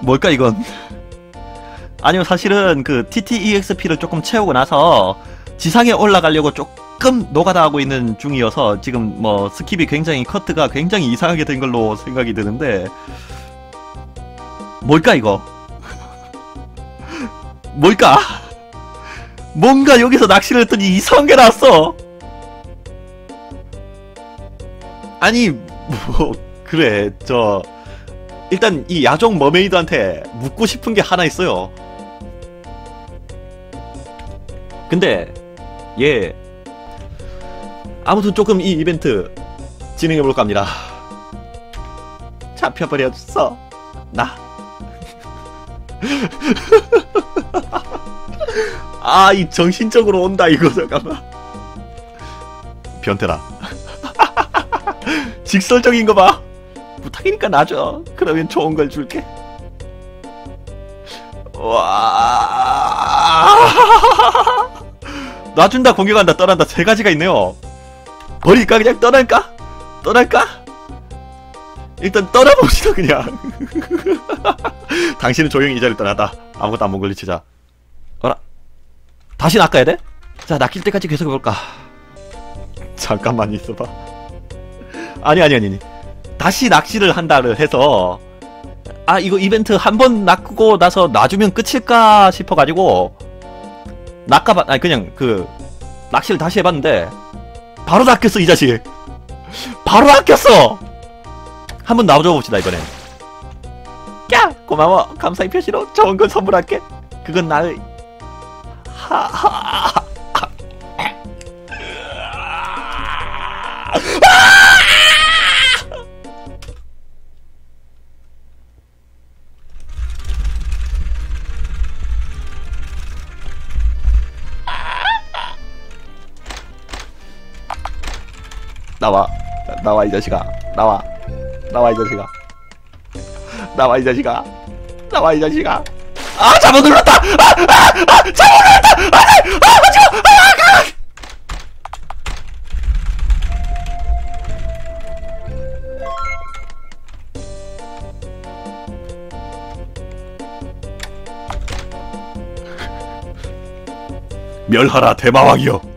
뭘까 이건? 아니요 사실은 그 TTEXP를 조금 채우고 나서 지상에 올라가려고 조금 노가다하고 있는 중이어서 지금 뭐 스킵이 굉장히 커트가 굉장히 이상하게 된 걸로 생각이 드는데 뭘까 이거? 뭘까? 뭔가 여기서 낚시를 했더니 이상한 게 나왔어. 아니 뭐 그래 저 일단 이 야종 머메이드한테 묻고 싶은 게 하나 있어요. 근데 얘 아무튼 조금 이 이벤트 진행해 볼까 합니다. 잡혀버렸어 나. 아 이 정신적으로 온다 이거 잠깐만. 변태라. 직설적인 거 봐. 부탁이니까 놔줘. 그러면 좋은 걸 줄게. 와. 놔준다, 공격한다, 떠난다. 세 가지가 있네요. 버릴까, 그냥 떠날까? 떠날까? 일단 떠나봅시다, 그냥. 당신은 조용히 이 자리를 떠나다. 아무것도 안 먹을 리치자. 어라. 다시 낚아야 돼? 자, 낚일 때까지 계속 해볼까? 잠깐만 있어봐. 아니, 아니, 아니, 아니. 다시 낚시를 한다를 해서 아 이거 이벤트 한 번 낚고 나서 놔주면 끝일까 싶어가지고 낚아봐 아니 그냥 그 낚시를 다시 해봤는데 바로 낚였어 이 자식. 바로 낚였어! 한번 놔줘 봅시다 이번엔. 야 고마워. 감사의 표시로 좋은 걸 선물할게. 그건 나의 하하 나와. 나와 이 자식아. 나와. 나와 이 자식아. 나와 이 자식아. 나와 이 자식아. 아 잘못 눌렀다. 아 아 아 잘못 눌렀다. 안돼 아 하지마 아 아! 멸하라 대마왕이여